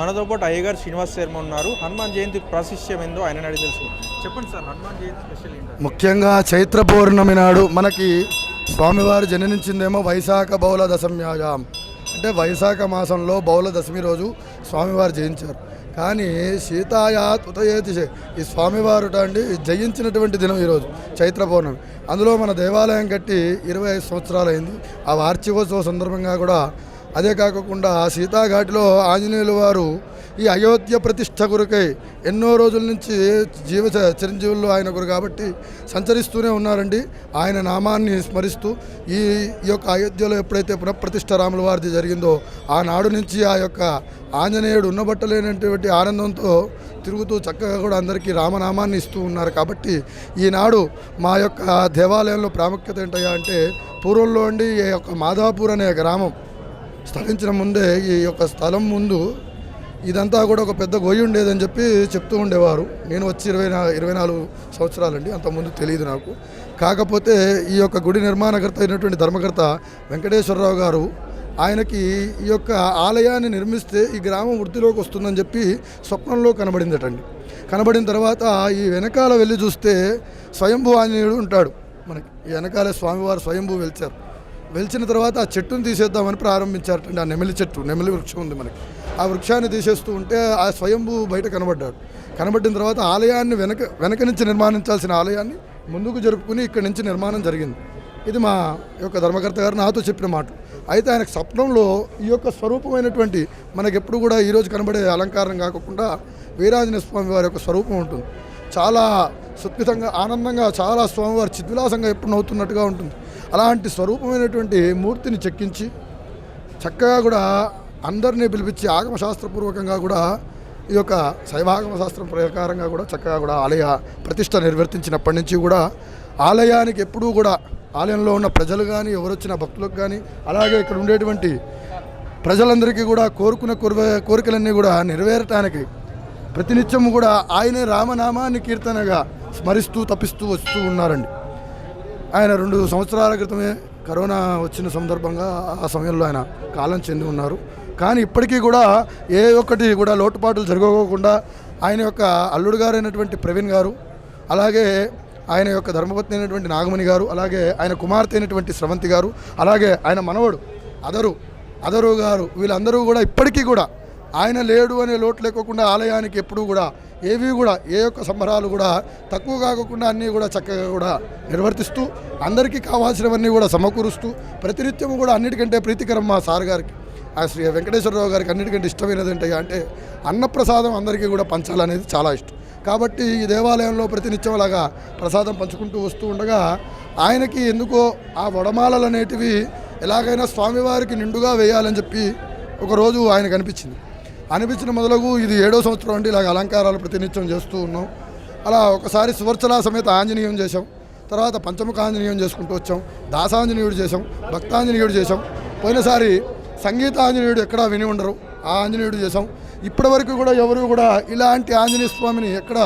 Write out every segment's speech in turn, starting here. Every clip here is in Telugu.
మనతో పాటు అయ్యగారు శ్రీనివాస్ శర్మ ఉన్నారు. హనుమాన్ జయంతి ప్రాశస్యం ఏందో ఆయన అడిగి తెలుసు చెప్పండి సార్ హనుమాన్ జయంతి స్పెషల్ ఏంటి? ముఖ్యంగా చైత్ర పౌర్ణమి నాడు మనకి స్వామివారు జననించిందేమో వైశాఖ బౌల దశమ్యాజాం అంటే వైశాఖ మాసంలో బౌల దశమి రోజు స్వామివారు జయించారు. కానీ సీతాయా తుతయేతి ఈ స్వామివారు అండి జయించినటువంటి దినం ఈరోజు చైత్ర పౌర్ణమి. అందులో మన దేవాలయం కట్టి ఇరవై ఐదు సంవత్సరాలు అయింది ఆ వార్షికోత్సవ సందర్భంగా కూడా అదే కాకుండా సీతాఘాటిలో ఆంజనేయుల వారు ఈ అయోధ్య ప్రతిష్ట కొరకై ఎన్నో రోజుల నుంచి జీవ చిరంజీవులు చిరంజీవుల్లో ఆయన ఒకరు కాబట్టి సంచరిస్తూనే ఉన్నారండి. ఆయన నామాన్ని స్మరిస్తూ ఈ ఈ యొక్క అయోధ్యలో ఎప్పుడైతే పునఃప్రతిష్ట రాముల వారిది జరిగిందో ఆనాడు నుంచి ఆ యొక్క ఆంజనేయుడు ఉన్నబట్టలేనటువంటి ఆనందంతో తిరుగుతూ చక్కగా కూడా అందరికీ రామనామాన్ని ఇస్తూ ఉన్నారు కాబట్టి ఈనాడు మా యొక్క దేవాలయంలో ప్రాముఖ్యత ఏంటయ్యా అంటే పూర్వంలో అండి ఈ యొక్క మాధాపూర్ అనే గ్రామం స్థలించిన ముందే ఈ యొక్క స్థలం ముందు ఇదంతా కూడా ఒక పెద్ద గొయ్యి ఉండేదని చెప్పి చెప్తూ ఉండేవారు. నేను వచ్చి ఇరవై ఇరవై నాలుగు సంవత్సరాలండి అంతకుముందు తెలియదు నాకు. కాకపోతే ఈ యొక్క గుడి నిర్మాణకర్త అయినటువంటి ధర్మకర్త వెంకటేశ్వరరావు గారు ఆయనకి ఈ యొక్క ఆలయాన్ని నిర్మిస్తే ఈ గ్రామం వృద్ధిలోకి వస్తుందని చెప్పి స్వప్నంలో కనబడిందటండి. కనబడిన తర్వాత ఈ వెనకాల వెళ్ళి చూస్తే స్వయంభూ ఆంజనేయుడు ఉంటాడు మనకి. ఈ స్వామివారు స్వయంభూ వెలిచారు. వెలిచిన తర్వాత ఆ చెట్టును తీసేద్దామని ప్రారంభించారటండి. ఆ నెమిలి చెట్టు నెమిలి వృక్షం ఉంది మనకి. ఆ వృక్షాన్ని తీసేస్తూ ఉంటే ఆ స్వయంభూ బయట కనబడ్డాడు. కనబడిన తర్వాత ఆలయాన్ని వెనక వెనక నుంచి నిర్మాణించాల్సిన ఆలయాన్ని ముందుకు జరుపుకుని ఇక్కడి నుంచి నిర్మాణం జరిగింది. ఇది మా యొక్క ధర్మకర్త గారు నాతో చెప్పిన మాట. అయితే ఆయనకు స్వప్నంలో ఈ యొక్క స్వరూపమైనటువంటి మనకి ఎప్పుడు కూడా ఈరోజు కనబడే అలంకారం కాకుండా వీరాంజనేయ స్వామి వారి యొక్క స్వరూపం ఉంటుంది. చాలా సుత్పితంగా ఆనందంగా చాలా స్వామివారి చిద్విలాసంగా ఎప్పుడు నవ్వుతున్నట్టుగా ఉంటుంది. అలాంటి స్వరూపమైనటువంటి మూర్తిని చెక్కించి చక్కగా కూడా అందరినీ పిలిపించి ఆగమశాస్త్రపూర్వకంగా కూడా ఈ యొక్క శైవాగమ శాస్త్రం ప్రకారంగా కూడా చక్కగా కూడా ఆలయ ప్రతిష్ట నిర్వర్తించినప్పటి నుంచి కూడా ఆలయానికి ఎప్పుడూ కూడా ఆలయంలో ఉన్న ప్రజలు కానీ ఎవరు వచ్చిన భక్తులకు కానీ అలాగే ఇక్కడ ఉండేటువంటి ప్రజలందరికీ కూడా కోరుకున్న కోరిక కోరికలన్నీ కూడా నెరవేరటానికి ప్రతినిత్యం కూడా ఆయనే రామనామాన్ని కీర్తనగా స్మరిస్తూ తప్పిస్తూ వస్తూ ఉన్నారండి. ఆయన రెండు సంవత్సరాల క్రితమే కరోనా వచ్చిన సందర్భంగా ఆ సమయంలో ఆయన కాలం చెంది ఉన్నారు. కానీ ఇప్పటికీ కూడా ఏ ఒక్కటి కూడా లోటుపాట్లు జరగకోకుండా ఆయన యొక్క అల్లుడు గారైనటువంటి ప్రవీణ్ గారు అలాగే ఆయన యొక్క ధర్మపత్ని అయినటువంటి నాగమణి గారు అలాగే ఆయన కుమార్తె అయినటువంటి స్రవంతి గారు అలాగే ఆయన మనవడు అదరు అదరు గారు వీళ్ళందరూ కూడా ఇప్పటికీ కూడా ఆయన లేడు అనే లోటు లేకోకుండా ఆలయానికి ఎప్పుడూ కూడా ఏవి కూడా ఏ యొక్క సంబరాలు కూడా తక్కువ కాకుండా అన్నీ కూడా చక్కగా కూడా నిర్వర్తిస్తూ అందరికీ కావాల్సినవన్నీ కూడా సమకూరుస్తూ ప్రతినిత్యము కూడా అన్నిటికంటే ప్రీతికరం మా సార్ గారికి. ఆ శ్రీ వెంకటేశ్వరరావు గారికి అన్నిటికంటే ఇష్టమైనది ఏంటి అంటే అన్నప్రసాదం అందరికీ కూడా పంచాలనేది చాలా ఇష్టం. కాబట్టి ఈ దేవాలయంలో ప్రతినిత్యం అలాగా ప్రసాదం పంచుకుంటూ వస్తూ ఉండగా ఆయనకి ఎందుకో ఆ వడమాలలు అనేటివి ఎలాగైనా స్వామివారికి నిండుగా వేయాలని చెప్పి ఒకరోజు ఆయనకు అనిపించింది. అనిపించిన మొదలగు ఇది ఏడో సంవత్సరం అండి ఇలాగ అలంకారాలు ప్రతినిత్యం చేస్తూ ఉన్నాం. అలా ఒకసారి సువర్చల సమేత ఆంజనేయం చేసాం తర్వాత పంచముఖ ఆంజనేయం చేసుకుంటూ వచ్చాం. దాసాంజనేయుడు చేసాం భక్తాంజనేయుడు చేసాం పోయినసారి సంగీత ఆంజనేయుడు ఎక్కడా విని ఉండరు. ఆ ఆంజనేయుడు చేసాం ఇప్పటివరకు కూడా ఎవరు కూడా ఇలాంటి ఆంజనేయ స్వామిని ఎక్కడ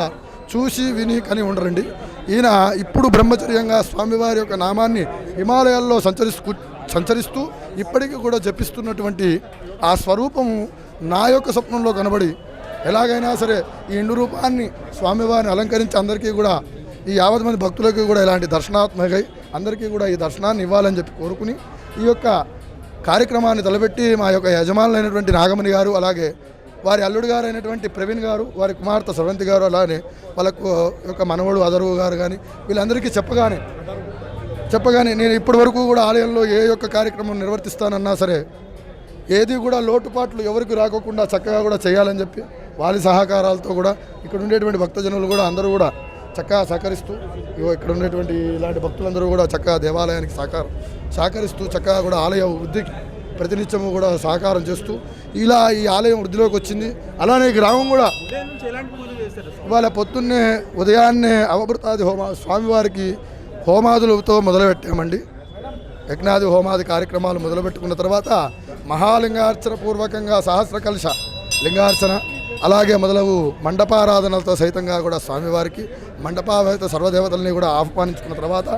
చూసి విని కని ఉండరండి. ఈయన ఇప్పుడు బ్రహ్మచర్యంగా స్వామివారి యొక్క నామాన్ని హిమాలయాల్లో సంచరిస్తూ సంచరిస్తూ ఇప్పటికీ కూడా జపిస్తున్నటువంటి ఆ స్వరూపము నా యొక్క స్వప్నంలో కనబడి ఎలాగైనా సరే ఈ ఇండు రూపాన్ని స్వామివారిని అలంకరించి అందరికీ కూడా ఈ యావత్ మంది భక్తులకి కూడా ఇలాంటి దర్శనాత్మకై అందరికీ కూడా ఈ దర్శనాన్ని ఇవ్వాలని చెప్పి కోరుకుని ఈ యొక్క కార్యక్రమాన్ని తలపెట్టి మా యొక్క యజమానులైనటువంటి నాగమణి గారు అలాగే వారి అల్లుడు గారు అయినటువంటి ప్రవీణ్ గారు వారి కుమార్తె స్రవంతి గారు అలానే వాళ్ళకు యొక్క మనవడు అదరు గారు కానీ వీళ్ళందరికీ చెప్పగానే చెప్పగానే నేను ఇప్పటి వరకు కూడా ఆలయంలో ఏ యొక్క కార్యక్రమం నిర్వర్తిస్తానన్నా సరే ఏది కూడా లోటుపాట్లు ఎవరికి రాకోకుండా చక్కగా కూడా చేయాలని చెప్పి వారి సహకారాలతో కూడా ఇక్కడ ఉండేటువంటి భక్తజనులు కూడా అందరూ కూడా చక్కగా సహకరిస్తూ ఇగో ఇక్కడ ఉండేటువంటి ఇలాంటి భక్తులందరూ కూడా చక్కగా దేవాలయానికి సహకారం సహకరిస్తూ చక్కగా కూడా ఆలయ వృద్ధికి ప్రతినిత్యము కూడా సహకారం చేస్తూ ఇలా ఈ ఆలయం వృద్ధిలోకి వచ్చింది. అలానే గ్రామం కూడా ఇవాళ పొద్దున్నే ఉదయాన్నే అవభృతాది హోమ స్వామివారికి హోమాదులతో మొదలుపెట్టామండి. యజ్ఞాది హోమాది కార్యక్రమాలు మొదలుపెట్టుకున్న తర్వాత మహాలింగార్చన పూర్వకంగా సహస్ర కలుష లింగార్చన అలాగే మొదలగు మండపారాధనలతో సైతంగా కూడా స్వామివారికి మండపావేత సర్వదేవతల్ని కూడా ఆహ్వానించుకున్న తర్వాత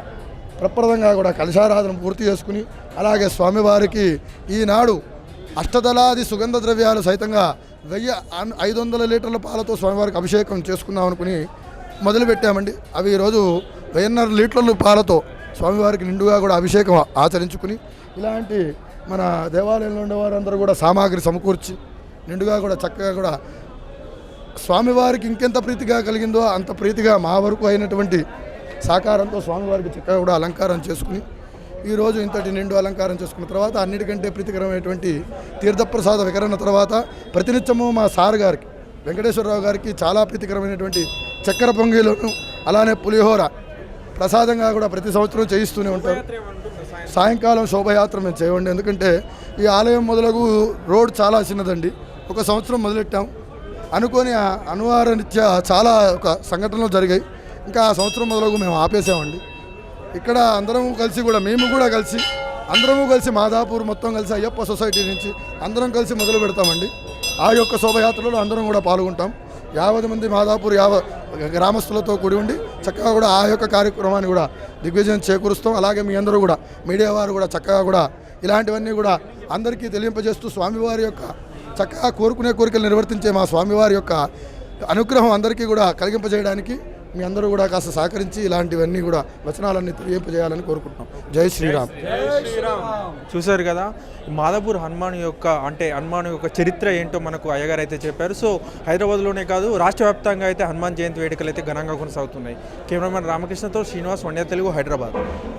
ప్రప్రదంగా కూడా కలశారాధన పూర్తి చేసుకుని అలాగే స్వామివారికి ఈనాడు అష్టదళాది సుగంధ ద్రవ్యాలు సైతంగా వెయ్యి ఐదు వందల లీటర్ల పాలతో స్వామివారికి అభిషేకం చేసుకుందాం అనుకుని మొదలుపెట్టామండి అవి ఈరోజు వెయ్యిన్నర లీటర్ల పాలతో స్వామివారికి నిండుగా కూడా అభిషేకం ఆచరించుకుని ఇలాంటి మన దేవాలయంలో ఉండేవారందరూ కూడా సామాగ్రి సమకూర్చి నిండుగా కూడా చక్కగా కూడా స్వామివారికి ఇంకెంత ప్రీతిగా కలిగిందో అంత ప్రీతిగా మా వరకు అయినటువంటి సాకారంతో స్వామివారికి చక్కగా కూడా అలంకారం చేసుకుని ఈరోజు ఇంతటి నిండు అలంకారం చేసుకున్న తర్వాత అన్నిటికంటే ప్రీతికరమైనటువంటి తీర్థప్రసాద వికరణ తర్వాత ప్రతినిత్యము మా సార్ గారికి వెంకటేశ్వరరావు గారికి చాలా ప్రీతికరమైనటువంటి చక్కెర పొంగిలను అలానే పులిహోర ప్రసాదంగా కూడా ప్రతి సంవత్సరం చేయిస్తూనే ఉంటారు. సాయంకాలం శోభయాత్ర మేము చేయండి. ఎందుకంటే ఈ ఆలయం మొదలగు రోడ్ చాలా చిన్నదండి. ఒక సంవత్సరం మొదలెట్టాం. అనుకోని అనువార అనువారనిత్యా చాలా ఒక సంఘటనలు జరిగాయి. ఇంకా ఆ సంవత్సరం మొదలగు మేము ఆపేసామండి. ఇక్కడ అందరము కలిసి కూడా మేము కూడా కలిసి అందరము కలిసి మాదాపూర్ మొత్తం కలిసి అయ్యప్ప సొసైటీ నుంచి అందరం కలిసి మొదలు పెడతామండి. ఆ యొక్క శోభయాత్రలో అందరం కూడా పాల్గొంటాం. యాభై మంది మాదాపూర్ యావ గ్రామస్తులతో కూడి ఉండి చక్కగా కూడా ఆ యొక్క కార్యక్రమాన్ని కూడా దిగ్విజయం చేకూరుస్తాం. అలాగే మీ అందరూ కూడా మీడియా వారు కూడా చక్కగా కూడా ఇలాంటివన్నీ కూడా అందరికీ తెలియపజేస్తూ స్వామివారి యొక్క చక్కగా కోరుకునే కోరికలు నిర్వర్తించే మా స్వామివారి యొక్క అనుగ్రహం అందరికీ కూడా కలిగింపజేయడానికి మీ అందరూ కూడా కాస్త సహకరించి ఇలాంటివన్నీ కూడా వచనాలన్నీ తెలియపజేయాలని కోరుకుంటున్నాం. జై శ్రీరామ్. చూశారు కదా మాదాపూర్ హనుమాన్ యొక్క అంటే హనుమాన్ యొక్క చరిత్ర ఏంటో మనకు అయ్యగారు అయితే చెప్పారు. సో హైదరాబాద్లోనే కాదు రాష్ట్ర వ్యాప్తంగా అయితే హనుమాన్ జయంతి వేడుకలు అయితే ఘనంగా కొనసాగుతున్నాయి. కెమెరామెన్ రామకృష్ణతో శ్రీనివాస్ వండ్య తెలుగు హైదరాబాద్.